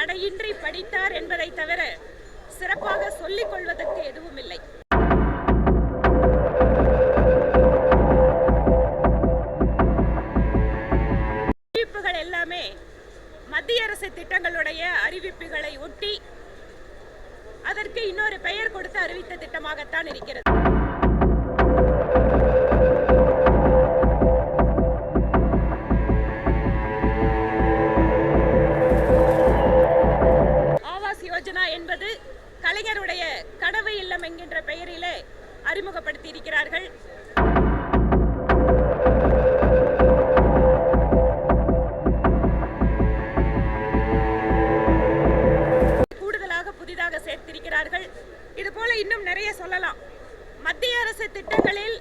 தடையின்றி படித்தார் என்பதை தவிர சிறப்பாக சொல்லிக் கொள்வதற்கு எதுவும் இல்லை அறிவிப்புகள் எல்லாமே மத்திய அரசு திட்டங்களுடைய அறிவிப்புகளை ஒட்டி அதற்கு இன்னொரு பெயர் கொடுத்து அறிவித்த திட்டமாகத்தான் இருக்கிறது. கலைஞருடைய கனவு இல்லம் என்கின்ற பெயரிலே அறிமுகப்படுத்தி இருக்கிறார்கள் கூடுதலாக புதிதாக சேர்த்திருக்கிறார்கள். இது போல இன்னும் நிறைய சொல்லலாம். மத்திய அரசு திட்டங்களில்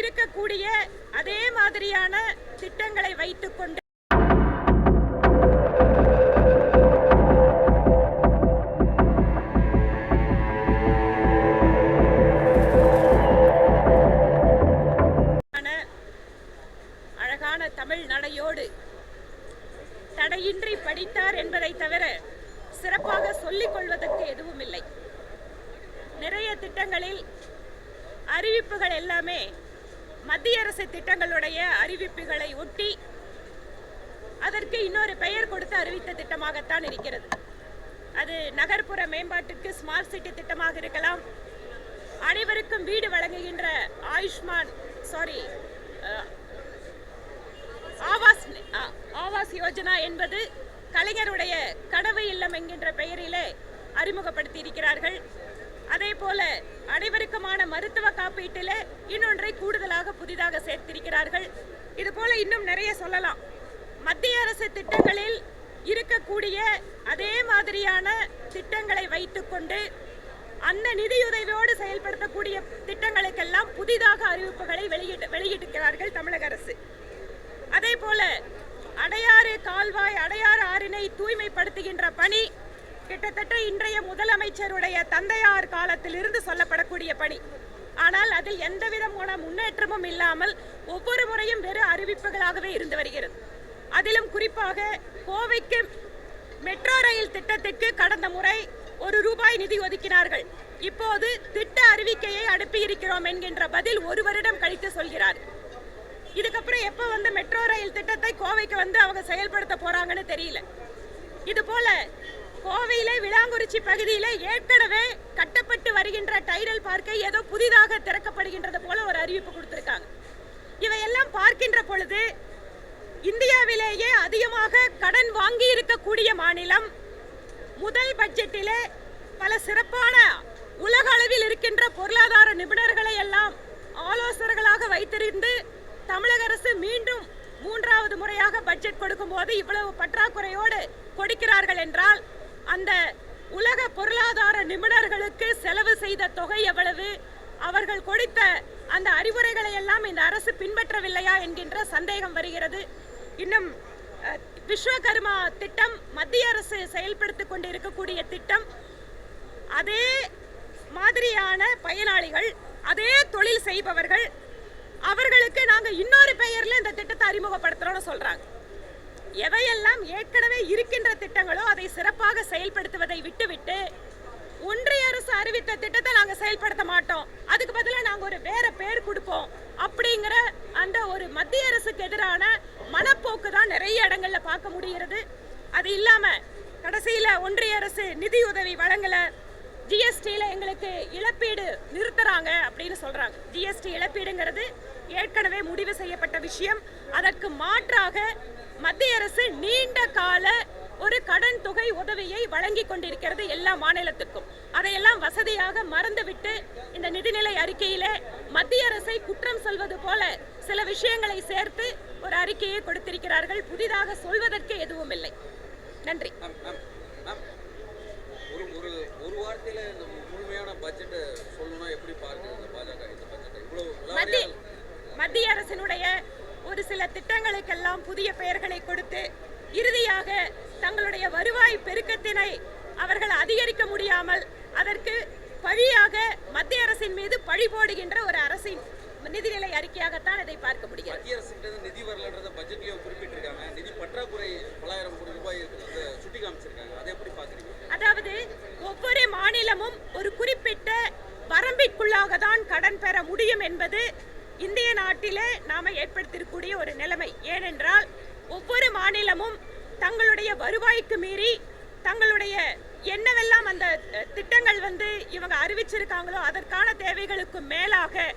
இருக்கக்கூடிய அதே மாதிரியான திட்டங்களை வைத்துக்கொண்டு வைத்தார் என்பதை தவிர சிறப்பாக சொல்லிக் கொள்வதற்கு எதுவும் இல்லை நிறைய திட்டங்களில் அறிவிப்புகள் எல்லாமே மத்திய அரசு திட்டங்களுடைய அறிவிப்புகளை ஒட்டி அதற்கு இன்னொரு பெயர் கொடுத்து அறிவித்த திட்டமாகத்தான் இருக்கிறது. அது நகர்ப்புற மேம்பாட்டுக்கு ஸ்மார்ட் சிட்டி திட்டமாக இருக்கலாம். அனைவருக்கும் வீடு வழங்குகின்ற ஆயுஷ்மான் சாரி ஆவாஸ் ஆவாஸ் யோஜனா என்பது கலைஞருடைய கனவு இல்லம் என்கின்ற பெயரிலே அறிமுகப்படுத்தி இருக்கிறார்கள் அதே போல அனைவருக்குமான மருத்துவ காப்பீட்டிலே இன்னொன்றை கூடுதலாக புதிதாக சேர்த்திருக்கிறார்கள். இது போல இன்னும் நிறைய சொல்லலாம். மத்திய அரசு திட்டங்களில் இருக்கக்கூடிய அதே மாதிரியான திட்டங்களை வைத்துக்கொண்டு அந்த நிதியுதவியோடு செயல்படுத்தக்கூடிய திட்டங்களுக்கெல்லாம் புதிதாக அறிவிப்புகளை வெளியிட்டு வெளியிட்டிருக்கிறார்கள் தமிழக அரசு. அதே போல அடையாறு கால்வாய் அடையாறு ஆறினை தூய்மைப்படுத்துகின்ற பணி. கிட்டத்தட்ட இன்றைய முதலமைச்சருடைய தந்தையார் காலத்தில் இருந்து சொல்லப்படக்கூடிய பணி. ஆனால் அதில் எந்த விதமான முன்னேற்றமும் இல்லாமல் ஒவ்வொரு முறையும் வெறும் அறிவிப்புகளாகவே இருந்து வருகிறது. அதிலும் குறிப்பாக கோவைக்கு மெட்ரோ ரயில் திட்டத்திற்கு கடந்த முறை ஒரு ரூபாய் நிதி ஒதுக்கினார்கள். இப்போது திட்ட அறிவிக்கையை அனுப்பியிருக்கிறோம் என்கின்ற பதில் ஒரு வருடம் கழித்து சொல்கிறார். இதுக்கப்புறம் எப்போ வந்து மெட்ரோ ரயில் திட்டத்தை கோவைக்கு வந்து அவங்க செயல்படுத்த போகிறாங்கன்னு தெரியல. இது போல் கோவையில் விளாங்குறிச்சி பகுதியில் ஏற்கனவே கட்டப்பட்டு வருகின்ற டைடல் பார்க்கை ஏதோ புதிதாக திறக்கப்படுகின்றது போல ஒரு அறிவிப்பு கொடுத்துருக்காங்க. இவையெல்லாம் பார்க்கின்ற பொழுது இந்தியாவிலேயே அதிகமாக கடன் வாங்கி இருக்கக்கூடிய மாநிலம் முதல் பட்ஜெட்டிலே பல சிறப்பான உலக அளவில் இருக்கின்ற பொருளாதார நிபுணர்களை எல்லாம் ஆலோசகர்களாக வைத்திருந்து தமிழக அரசு மீண்டும் மூன்றாவது முறையாக பட்ஜெட் கொடுக்கும்போது இவ்வளவு பற்றாக்குறையோடு கொடுக்கிறார்கள் என்றால் அந்த உலக பொருளாதார நிபுணர்களுக்கு செலவு செய்த தொகை எவ்வளவு? அவர்கள் கொடுத்த அந்த அறிவுரைகளை எல்லாம் இந்த அரசு பின்பற்றவில்லையா என்கின்ற சந்தேகம் வருகிறது. இன்னும் விஸ்வகர்மா திட்டம் மத்திய அரசு செயல்படுத்தி கொண்டு இருக்கக்கூடிய திட்டம் அதே மாதிரியான பயனாளிகள் அதே தொழில் செய்பவர்கள் அவர்களுக்கு நாங்கள் இன்னொரு பெயரில் இந்த திட்டத்தை அறிமுகப்படுத்துகிறோம்னு சொல்கிறாங்க எவையெல்லாம் ஏற்கனவே இருக்கின்ற திட்டங்களோ அதை சிறப்பாக செயல்படுத்துவதை விட்டுவிட்டு ஒன்றிய அரசு அறிவித்த திட்டத்தை நாங்கள் செயல்படுத்த மாட்டோம். அதுக்கு பதிலாக நாங்கள் ஒரு வேற பேர் கொடுப்போம். அப்படிங்கிற அந்த ஒரு மத்திய அரசுக்கு எதிரான மனப்போக்கு தான் நிறைய இடங்களில் பார்க்க முடிகிறது. அது இல்லாமல் கடைசியில் ஒன்றிய அரசு நிதி உதவி ஜிஎஸ்டியில் எங்களுக்கு இழப்பீடு நிறுத்துறாங்க அப்படின்னு சொல்கிறாங்க ஜிஎஸ்டி இழப்பீடுங்கிறது ஏற்கனவே முடிவு செய்யப்பட்ட விஷயம். அதற்கு மாற்றாக மத்திய அரசு நீண்ட கால ஒரு கடன் தொகை உதவியை வழங்கி கொண்டிருக்கிறது எல்லா மாநிலத்துக்கும். அதையெல்லாம் வசதியாக மறந்துவிட்டு இந்த நிதிநிலை அறிக்கையில மத்திய அரசை குற்றம் சொல்வது போல சில விஷயங்களை சேர்த்து ஒரு அறிக்கையை கொடுத்திருக்கிறார்கள். புதிதாக சொல்வதற்கு எதுவும் இல்லை நன்றி மேம் மேம் மேம் ஒரு ஒரு வார்த்தையில இந்த முழுமையான பட்ஜெட்டை சொல்லணும்னா எப்படி பார்க்குது இந்த பாஜக? இந்த பட்ஜெட்டை இவ்வளவு மத்திய அரசினுடைய ஒரு சில திட்டங்களுக்கெல்லாம் புதிய பெயர்களை கொடுத்து இறுதியாக தங்களுடைய வருவாய் பெருக்கத்தினை அவர்கள் அதிகரிக்க முடியாமல் அதற்கு பழியாக மத்திய அரசின் மீது பழி போடுகின்ற ஒரு அரசின் நிதிநிலை அறிக்கையாகத்தான் இதை பார்க்க முடிகிறது. மத்திய இருந்து நிதி வரலன்றத பட்ஜெட்லயும் குறிப்பிட்டிருக்காங்க. நிதி பற்றாக்குறை பலாயிரம் கோடி ரூபாய் இருக்கிறத சுட்டி காமிச்சிருக்காங்க அதை எப்படி பார்க்குறீங்க கடன் பெற முடியும் என்பது இந்திய நாட்டிலே நாம் ஏற்படுத்தியிருக்கக்கூடிய ஒரு நிலைமை. ஏனென்றால் ஒவ்வொரு மாநிலமும் தங்களுடைய வருவாய்க்கு மீறி தங்களுடைய என்னவெல்லாம் அந்த திட்டங்கள் வந்து இவங்க அறிவிச்சிருக்காங்களோ அதற்கான தேவைகளுக்கு மேலாக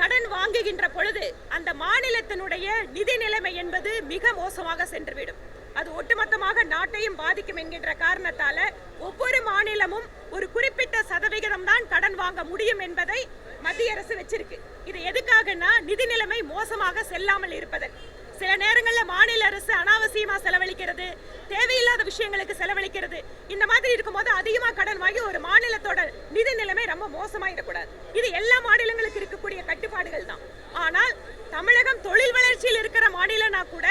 கடன் வாங்குகின்ற பொழுது அந்த மாநிலத்தினுடைய நிதி நிலைமை என்பது மிக மோசமாக சென்றுவிடும். அது ஒட்டுமொத்தமாக நாட்டையும் பாதிக்கும் என்கின்ற காரணத்தால ஒவ்வொரு மாநிலமும் ஒரு குறிப்பிட்ட சதவிகிதம் தான் கடன் வாங்க முடியும் என்பதை மத்திய அரசு வச்சிருக்கு. இது எதுக்காகனா நிதி நிலைமை மோசமாக செல்லாமல் இருப்பதற்கு சில நேரங்களில் மாநில அரசு அனாவசியமா செலவழிக்கிறது தேவையில்லாத விஷயங்களுக்கு செலவழிக்கிறது. இந்த மாதிரி இருக்கும்போது அதிகமா கடன் வாங்கி ஒரு மாநிலத்தோட நிதி நிலைமை ரொம்ப மோசமாயிடக்கூடாது. இது எல்லா மாநிலங்களுக்கு இருக்கக்கூடிய கட்டுப்பாடுகள் தான். ஆனால் தமிழகம் தொழில் வளர்ச்சியில் இருக்கிற மாநிலம்னா கூட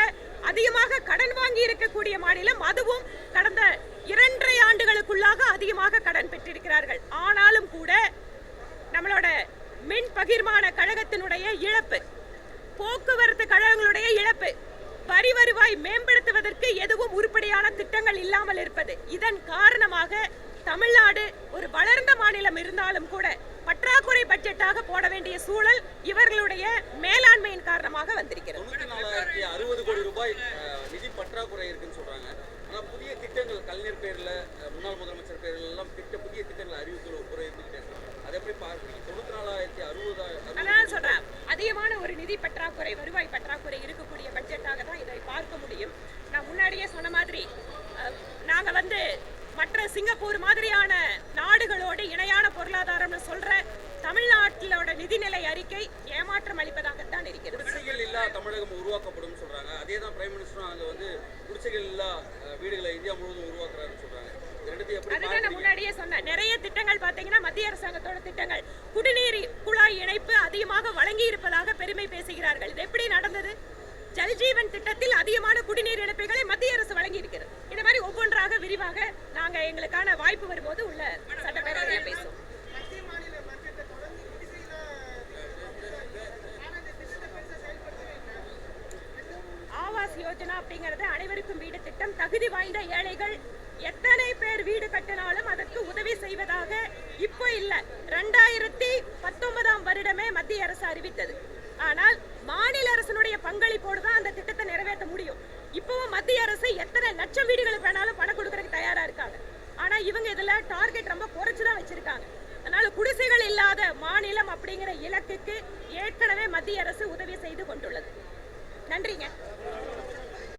அதிகமாக கடன் வாங்கி இருக்கக்கூடிய மாநிலம் அதுவும் கடந்த இரண்டரை ஆண்டுகளுக்குள்ளாக அதிகமாக கடன் பெற்றிருக்கிறார்கள் ஆனாலும் கூட நம்மளோட பகிர்மான கழகத்தினுடைய இழப்பு. போக்குவரத்து கழகங்களுடைய இழப்பு. வரி வருவாய் மேம்படுத்துவதற்கு எதுவும் உருப்படியான திட்டங்கள் இல்லாமல் இருப்பது. இதன் காரணமாக தமிழ்நாடு ஒரு வளர்ந்த மாநிலம் இருந்தாலும் கூட பற்றாக்குறை பட்ஜெட்டாக போட வேண்டிய சூழல் இவர்களுடைய மேலாண்மையின் காரணமாக வந்திருக்கிறது. பற்றாக்குறை இருக்குன்னு சொல்றாங்க. ஆனா புதிய திட்டங்கள் கலைஞர் பேர்ல முன்னாள் முதலமைச்சர் பேர்ல எல்லாம் திட்ட புதிய திட்டங்கள் அறிவிக்கிற குறை இருந்துக்கிட்டே அதை எப்படி பார்க்குறீங்க தொண்ணூத்தி நாலாயிரத்தி அறுபது அதான் சொல்றேன். அதிகமான ஒரு நிதி பற்றாக்குறை வருவாய் பற்றாக்குறை இருக்கக்கூடிய பட்ஜெட்டாக தான் இதை பார்க்க முடியும். நான் முன்னாடியே சொன்ன மாதிரி நாங்கள் நாங்க வந்து மற்ற சிங்கப்பூர் மாதிரியான நாடுகளோடு இணையான பொருளாதாரம்னு சொல்கிற தமிழ்நாட்டிலோட நிதிநிலை அறிக்கை ஏமாற்றம் அளிப்பதாகத்தான் இருக்கிறது. குடிசைகள் இல்லா தமிழகம் உருவாக்கப்படும் சொல்றாங்க. அதே தான் பிரைம் மினிஸ்டரும் அங்க வந்து குடிசைகள் இல்லா வீடுகளை இந்தியா முழுவதும் உருவாக்குறாருன்னு சொல்றாங்க. அதுதான் நான் முன்னாடியே சொன்னேன். நிறைய திட்டங்கள் பாத்தீங்கன்னா மத்திய அரசாங்கத்தோட திட்டங்கள். குடிநீர் குழாய் இணைப்பு அதிகமாக வழங்கி இருப்பதாக பெருமை பேசுகிறார்கள். இது எப்படி நடந்தது? ஜல்ஜீவன் திட்டத்தில் அதிகமான குடிநீர் இணைப்புகளை மத்திய அரசு வழங்கி இருக்கிறது. இந்த மாதிரி ஒவ்வொன்றாக விரிவாக நாங்க எங்களுக்கான வாய்ப்பு வரும்போது உள்ள சட்டப்பேரவையில் பேசுவோம் ஆவாஸ் யோஜனா அப்படிங்கிறது அனைவருக்கும் வீடு திட்டம் தகுதி வாய்ந்த ஏழைகள் எத்தனை பேர் வீடு கட்டினாலும் அதற்கு உதவி செய்வதாக இப்போ இல்லை. ரெண்டாயிரத்தி பத்தொன்பதாம் வருடமே மத்திய அரசு அறிவித்தது. ஆனால் மாநில அரசனுடைய பங்களிப்போடு தான் அந்த திட்டத்தை நிறைவேற்ற முடியும். இப்பவும் மத்திய அரசு எத்தனை லட்சம் வீடுகளுக்கு வேணாலும் பணம் கொடுக்கறதுக்கு தயாரா இருக்காங்க. ஆனா இவங்க இதுல டார்கெட் ரொம்ப குறைச்சு தான் வச்சிருக்காங்க. அதனால குடிசைகள் இல்லாத மாநிலம் அப்படிங்கிற இலக்குக்கு ஏற்கனவே மத்திய அரசு உதவி செய்து கொண்டுள்ளது. நன்றிங்க.